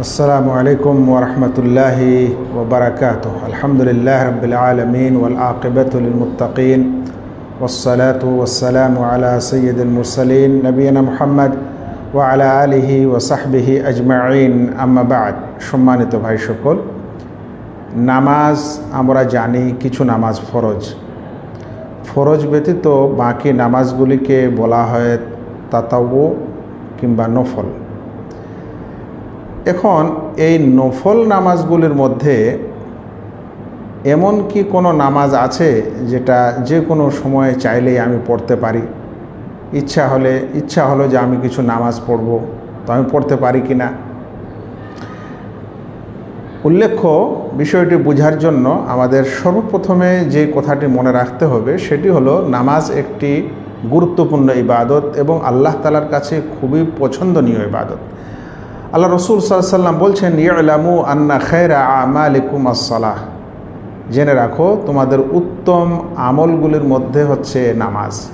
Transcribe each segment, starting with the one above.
السلام عليكم ورحمة الله وبركاته الحمد لله رب العالمين والعاقبة للمتقين والصلاة والسلام على سيد المرسلين نبينا محمد وعلى آله وصحبه أجمعين أما بعد সম্মানিত ভাই সকল নামাজ আমরা জানি কিছু নামাজ ফরজ ফরজ ব্যতীত বাকি নামাজগুলিকে বলা হয় তাতাও কিংবা নফল এখন এই নফল নামাজগুলির মধ্যে এমন কি কোনো নামাজ আছে যেটা যে কোনো সময়ে চাইলেই আমি পড়তে পারি? ইচ্ছা হলে, ইচ্ছা হলো যে আমি কিছু নামাজ পড়ব, তো আমি পড়তে পারি কি না? উল্লেখ্য বিষয়টি বোঝার জন্য আমাদের সর্বপ্রথমে যে কথাটি মনে রাখতে হবে সেটি হলো নামাজ একটি গুরুত্বপূর্ণ ইবাদত এবং আল্লাহ তালার কাছে খুবই পছন্দনীয় ইবাদত। আল্লাহ রসুল সাল্লাম বলছেন, ইয়ালামু আন্না খেরা আমালিকুম আসসালাহ। জেনে রাখো, তোমাদের উত্তম আমলগুলির মধ্যে হচ্ছে নামাজ।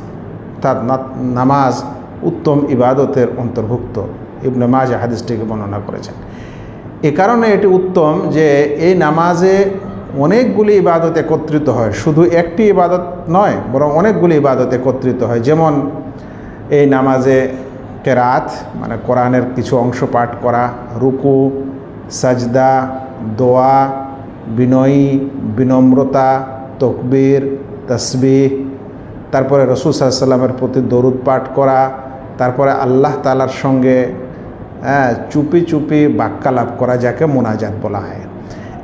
তার নামাজ উত্তম ইবাদতের অন্তর্ভুক্ত। ইবনে মাজ হাদিসটিকে বর্ণনা করেছেন। এ কারণে এটি উত্তম যে, এই নামাজে অনেকগুলি ইবাদত একত্রিত হয়। শুধু একটি ইবাদত নয়, বরং অনেকগুলি ইবাদত একত্রিত হয়। যেমন, এই নামাজে কেরাত মানে কোরআনের কিছু অংশ পাঠ করা, রুকু, সাজদা, দোয়া, বিনয়ী, বিনম্রতা, তকবীর, তসবিহ, তারপরে রসুল সাল্লামের প্রতি দরুদ পাঠ করা, তারপরে আল্লাহ তালার সঙ্গে হ্যাঁ চুপি চুপি বাক্যালাপ করা যাকে মোনাজাত বলা হয়।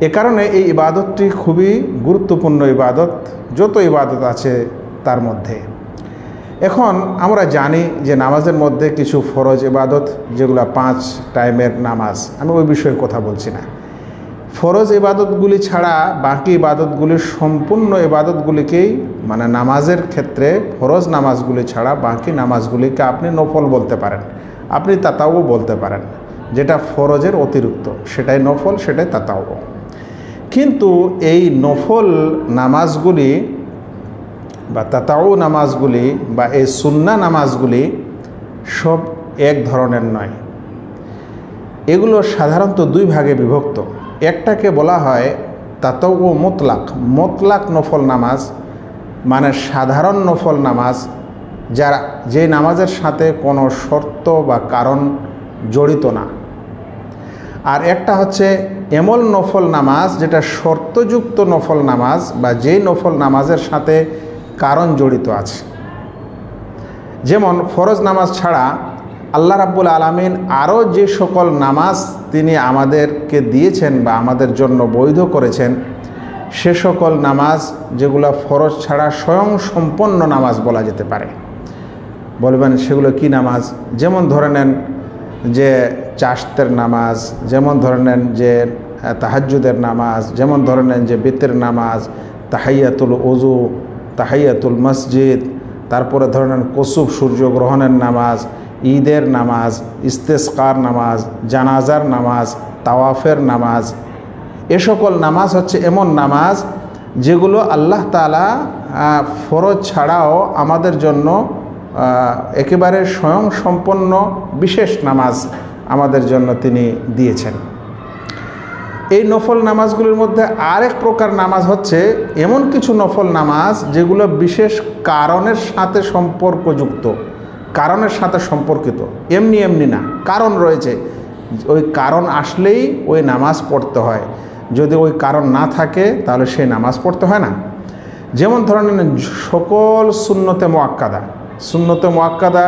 এ কারণে এই ইবাদতটি খুবই গুরুত্বপূর্ণ ইবাদত, যত ইবাদত আছে তার মধ্যে। এখন আমরা জানি যে নামাজের মধ্যে কিছু ফরজ ইবাদত, যেগুলো পাঁচ টাইমের নামাজ। আমি ওই বিষয়ে কথা বলছি না। ফরজ ইবাদতগুলি ছাড়া বাকি ইবাদতগুলি সম্পূর্ণ ইবাদতগুলিকেই মানে নামাজের ক্ষেত্রে ফরজ নামাজগুলি ছাড়া বাকি নামাজগুলিকে আপনি নফল বলতে পারেন। আপনি তাতাও বলতে পারেন, যেটা ফরজের অতিরিক্ত। সেটাই নফল, সেটাই তাতাও কিন্তু এই নফল নামাজগুলি বা তাতাও নামাজগুলি বা এই সুন্না নামাজগুলি সব এক ধরনের নয়। এগুলো সাধারণত দুই ভাগে বিভক্ত। একটাকে বলা হয় তাতাও মোতলাক। মোতলাক নফল নামাজ মানে সাধারণ নফল নামাজ যারা যে নামাজের সাথে কোনো শর্ত বা কারণ জড়িত না। আর একটা হচ্ছে এমল নফল নামাজ যেটা শর্তযুক্ত নফল নামাজ বা যেই নফল নামাজের সাথে কারণ জড়িত আছে। যেমন ফরজ নামাজ ছাড়া আল্লাহ রাব্বুল আলমিন আরও যে সকল নামাজ তিনি আমাদেরকে দিয়েছেন বা আমাদের জন্য বৈধ করেছেন, সে সকল নামাজ যেগুলো ফরজ ছাড়া স্বয়ং সম্পন্ন নামাজ বলা যেতে পারে। বলবেন সেগুলো কি নামাজ? যেমন ধরে নেন যে চাষতের নামাজ, যেমন ধরে নেন যে তাহাজুদের নামাজ, যেমন ধরে নেন যে বেতের নামাজ, তাহাইয়াতুল অজু তাহাইয়াতুল মসজিদ। তারপরে ধরে নেন কসুব সূর্যগ্রহণের নামাজ, ঈদের নামাজ, ইস্তেস্কার নামাজ, জানাজার নামাজ, তাওয়াফের নামাজ। এ সকল নামাজ হচ্ছে এমন নামাজ যেগুলো আল্লাহ তালা ফরজ ছাড়াও আমাদের জন্য একেবারে স্বয়ং সম্পন্ন বিশেষ নামাজ আমাদের জন্য তিনি দিয়েছেন। এই নফল নামাজগুলির মধ্যে আরেক প্রকার নামাজ হচ্ছে এমন কিছু নফল নামাজ যেগুলো বিশেষ কারণের সাথে সম্পর্কযুক্ত, কারণের সাথে সম্পর্কিত। এমনি এমনি না, কারণ রয়েছে। ওই কারণ আসলেই ওই নামাজ পড়তে হয়। যদি ওই কারণ না থাকে, তাহলে সেই নামাজ পড়তে হয় না। যেমন ধরেন সকল শূন্যতে মোয়াক্কাদা সুন্নতে মোয়াক্কাদা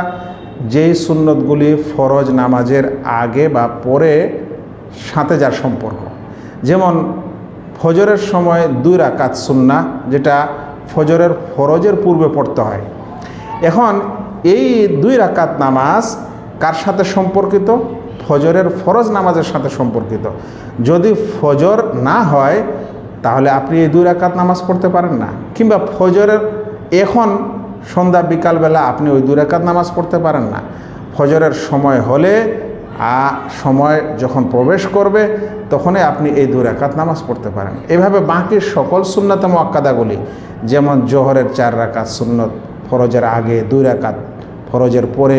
যেই সুন্নতগুলি ফরজ নামাজের আগে বা পরে সাথে যার সম্পর্ক। যেমন ফজরের সময় দুই রাকাত সুন্না যেটা ফজরের ফরজের পূর্বে পড়তে হয়। এখন এই দুই রাকাত নামাজ কার সাথে সম্পর্কিত? ফজরের ফরজ নামাজের সাথে সম্পর্কিত। যদি ফজর না হয়, তাহলে আপনি এই দুই রাকাত নামাজ পড়তে পারেন না। কিংবা ফজরের এখন সন্ধ্যা বিকালবেলা আপনি ওই দুই রাকাত নামাজ পড়তে পারেন না। ফজরের সময় হলে সময় যখন প্রবেশ করবে, তখনই আপনি এই দুই রাকাত নামাজ পড়তে পারেন। এভাবে বাকি সকল সুন্নত মোয়াক্কাদাগুলি, যেমন জোহরের চার রাকাত সুন্নত, ফরজের আগে দুই রাকাত, ফরজের পরে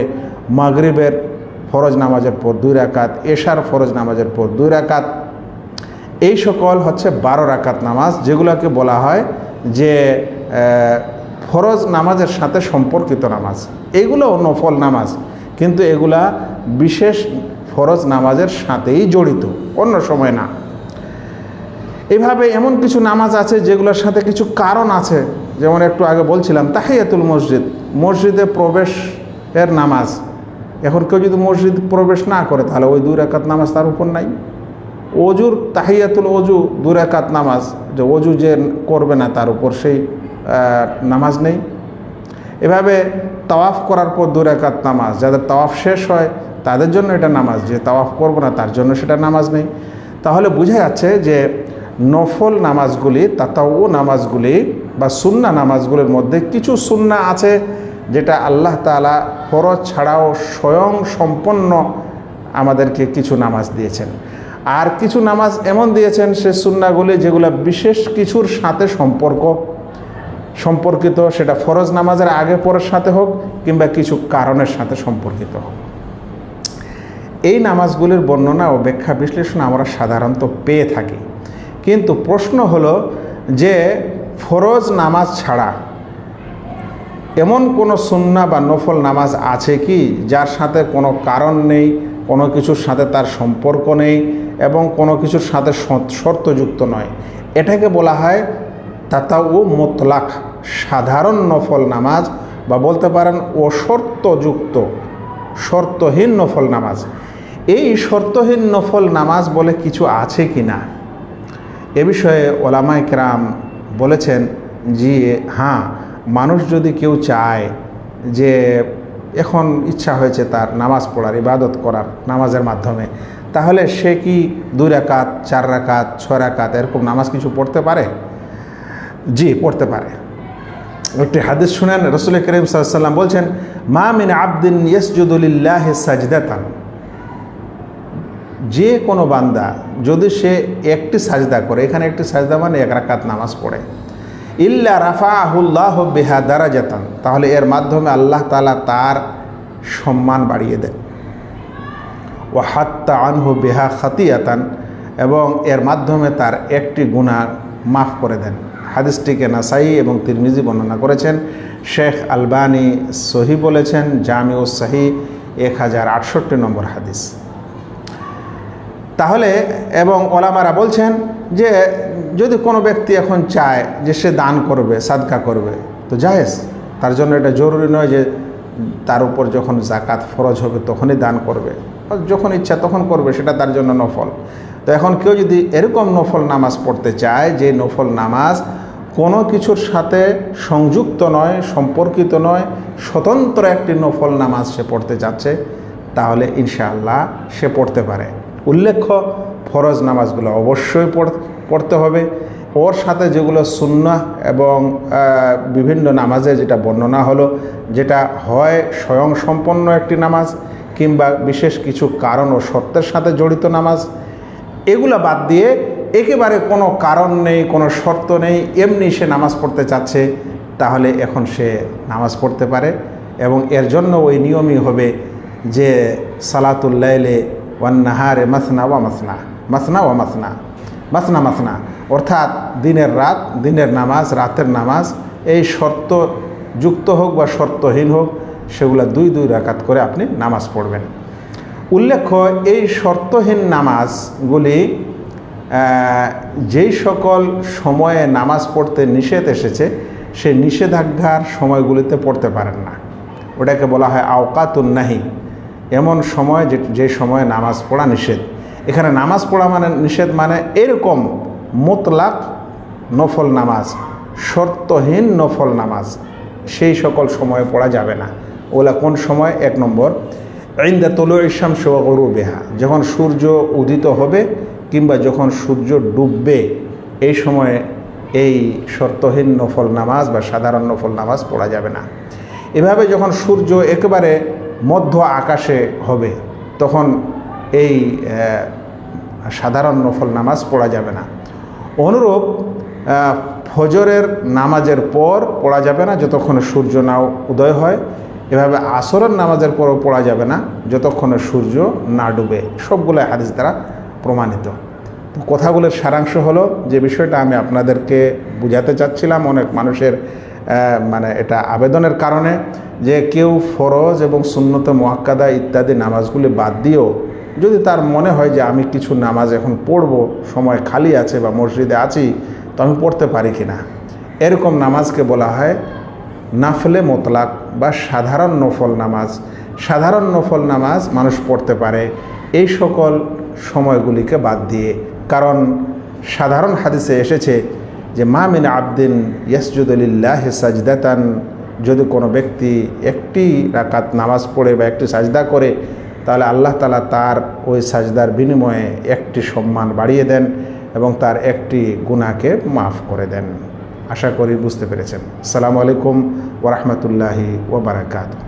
মাগরিবের ফরজ নামাজের পর দুই রাকাত, এশার ফরজ নামাজের পর দুই রাকাত, এই সকল হচ্ছে বারো রাকাত নামাজ, যেগুলোকে বলা হয় যে ফরজ নামাজের সাথে সম্পর্কিত নামাজ। এগুলো নফল নামাজ, কিন্তু এগুলা বিশেষ ফরজ নামাজের সাথেই জড়িত, অন্য সময় না। এভাবে এমন কিছু নামাজ আছে যেগুলোর সাথে কিছু কারণ আছে। যেমন একটু আগে বলছিলাম, তাহিয়াতুল মসজিদ, মসজিদে প্রবেশের নামাজ। এখন কেউ যদি মসজিদ প্রবেশ না করে, তাহলে ওই দুই রাকাত নামাজ তার উপর নাই। অজুর তাহিয়াতুল অজু, দুই রাকাত নামাজ, যে অজু যে করবে না তার উপর সেই নামাজ নেই। এভাবে তাওয়াফ করার পর দুই রাকাত নামাজ, যাদের তাওয়াফ শেষ হয় তাদের জন্য এটা নামাজ, যে তাওয়াফ করব না, তার জন্য সেটা নামাজ নেই। তাহলে বোঝা যাচ্ছে যে নফল নামাজগুলি তাতাও নামাজগুলি বা সুন্না নামাজগুলির মধ্যে কিছু সুন্না আছে যেটা আল্লাহ তাআলা ফরজ ছাড়াও স্বয়ং সম্পন্ন আমাদেরকে কিছু নামাজ দিয়েছেন। আর কিছু নামাজ এমন দিয়েছেন সে সুন্নাগুলি যেগুলো বিশেষ কিছুর সাথে সম্পর্ক, সম্পর্কিত, সেটা ফরজ নামাজের আগে পরের সাথে হোক কিংবা কিছু কারণের সাথে সম্পর্কিত হোক। এই নামাজগুলির বর্ণনা ও ব্যাখ্যা বিশ্লেষণ আমরা সাধারণত পেয়ে থাকি। কিন্তু প্রশ্ন হলো যে ফরজ নামাজ ছাড়া এমন কোনো সুন্না বা নফল নামাজ আছে কি যার সাথে কোনো কারণ নেই, কোনো কিছুর সাথে তার সম্পর্ক নেই এবং কোনো কিছুর সাথে শর্তযুক্ত নয়? এটাকে বলা হয় তাতাউ মোতলাক, সাধারণ নফল নামাজ বা বলতে পারেন অশর্তযুক্ত, শর্তহীন নফল নামাজ। এই শর্তহীন নফল নামাজ বলে কিছু আছে কি না? এ বিষয়ে ওলামাই কেরাম বলেছেন যে হ্যাঁ মানুষ যদি কেউ চায় যে এখন ইচ্ছা হয়েছে তার নামাজ পড়ার, ইবাদত করার নামাজের মাধ্যমে, তাহলে সে কি দুই রাকাত, চার রাকাত, ছয় রাকাত এরকম নামাজ কিছু পড়তে পারে? জি, পড়তে পারে। একটি হাদিস শুনেন, রসুল করিম সাল্লাম বলছেন, মা মিন আবদিন ইয়সজুদুলিল্লাহ সাজদাতান। যে কোনো বান্দা যদি সে একটি সাজদা করে, এখানে একটি সাজদা মানে এক রাকাত নামাজ পড়ে। ইল্লা রাফা আহুল্লাহ বেহা দ্বারা যেতাম তাহলে এর মাধ্যমে আল্লাহ তালা তার সম্মান বাড়িয়ে দেন। ও হাত্তা আনহু বেহা খাতিয়াতান, এবং এর মাধ্যমে তার একটি গুণা মাফ করে দেন। হাদিসটিকে নাসাই এবং তিরমিজি বর্ণনা করেছেন। শেখ আলবানি সহি বলেছেন, জামিউ সাহি এক হাজার আটষট্টি নম্বর হাদিস। তাহলে এবং ওলামারা বলছেন যে যদি কোনো ব্যক্তি এখন চায় যে সে দান করবে, সাদকা করবে, তো জায়েজ। তার জন্য এটা জরুরি নয় যে তার উপর যখন জাকাত ফরজ হবে তখনই দান করবে। যখন ইচ্ছা তখন করবে, সেটা তার জন্য নফল। তো এখন কেউ যদি এরকম নফল নামাজ পড়তে চায়, যে নফল নামাজ কোনো কিছুর সাথে সংযুক্ত নয়, সম্পর্কিত নয়, স্বতন্ত্র একটি নফল নামাজ সে পড়তে চাচ্ছে তাহলে ইনশাআল্লাহ সে পড়তে পারে। উল্লেখ্য, ফরজ নামাজগুলো অবশ্যই পড়তে হবে। ওর সাথে যেগুলো সুন্না এবং বিভিন্ন নামাজে যেটা বর্ণনা হলো, যেটা হয় স্বয়ং সম্পন্ন একটি নামাজ কিংবা বিশেষ কিছু কারণ ও সত্যের সাথে জড়িত নামাজ, এগুলো বাদ দিয়ে একেবারে কোনো কারণ নেই, কোনো শর্ত নেই, এমনি সে নামাজ পড়তে চাচ্ছে, তাহলে এখন সে নামাজ পড়তে পারে এবং এর জন্য ওই নিয়মই হবে যে সালাতুল্লাইলে ওয়ান্নাহারে মাসনা ওয়া মাসনা মাসনা ওয়া মাসনা মাসনা মাসনা। অর্থাৎ দিনের রাত, দিনের নামাজ, রাতের নামাজ, এই শর্ত যুক্ত হোক বা শর্তহীন হোক, সেগুলো দুই দুই রাকাত করে আপনি নামাজ পড়বেন। উল্লেখ্য, এই শর্তহীন নামাজগুলি যেই সকল সময়ে নামাজ পড়তে নিষেধ এসেছে, সেই নিষেধাজ্ঞার সময়গুলিতে পড়তে পারেন না। ওটাকে বলা হয় আওকাতুন নাহি। এমন সময় যে যে সময়ে নামাজ পড়া নিষেধ। এখানে নামাজ পড়া মানে নিষেধ মানে এরকম মোতলাক নফল নামাজ, শর্তহীন নফল নামাজ। সেই সকল সময়ে পড়া যাবে না। ওলা কোন সময়? এক নম্বর, ইন্দা তলো ইসাম গরু বেহা যখন সূর্য উদিত হবে কিংবা যখন সূর্য ডুববে, এই সময়ে এই শর্তহীন নফল নামাজ বা সাধারণ নফল নামাজ পড়া যাবে না। এভাবে যখন সূর্য একেবারে মধ্য আকাশে হবে, তখন এই সাধারণ নফল নামাজ পড়া যাবে না। অনুরূপ ফজরের নামাজের পর পড়া যাবে না, যতক্ষণ সূর্য না উদয় হয়। এভাবে আসরের নামাজের পরও পড়া যাবে না, যতক্ষণে সূর্য না ডুবে। সবগুলো হাদিস দ্বারা প্রমাণিত। কথাগুলোর সারাংশ হলো, যে বিষয়টা আমি আপনাদেরকে বুঝাতে চাচ্ছিলাম, অনেক মানুষের মানে এটা আবেদনের কারণে যে কেউ ফরজ এবং সুন্নত মোয়াক্কাদা ইত্যাদি নামাজগুলি বাদ দিয়েও যদি তার মনে হয় যে আমি কিছু নামাজ এখন পড়ব, সময় খালি আছে বা মসজিদে আছি, তো আমি পড়তে পারি কি না? এরকম নামাজকে বলা হয় নাফলে মোতলাক বা সাধারণ নফল নামাজ। সাধারণ নফল নামাজ মানুষ পড়তে পারে এই সকল সময়গুলিকে বাদ দিয়ে। কারণ সাধারণ হাদিসে এসেছে যে মা মিন আবদিন ইয়াসজুদুলিল্লাহ সাজদাতান, যদি কোনো ব্যক্তি একটি রাকাত নামাজ পড়ে বা একটি সাজদা করে, তাহলে আল্লাহ তালা তার ওই সাজদার বিনিময়ে একটি সম্মান বাড়িয়ে দেন এবং তার একটি গুণাকে মাফ করে দেন। আশা করি বুঝতে পেরেছেন। আসসালামু আলাইকুম ওরহমতুল্লাহি ওবরাকাতু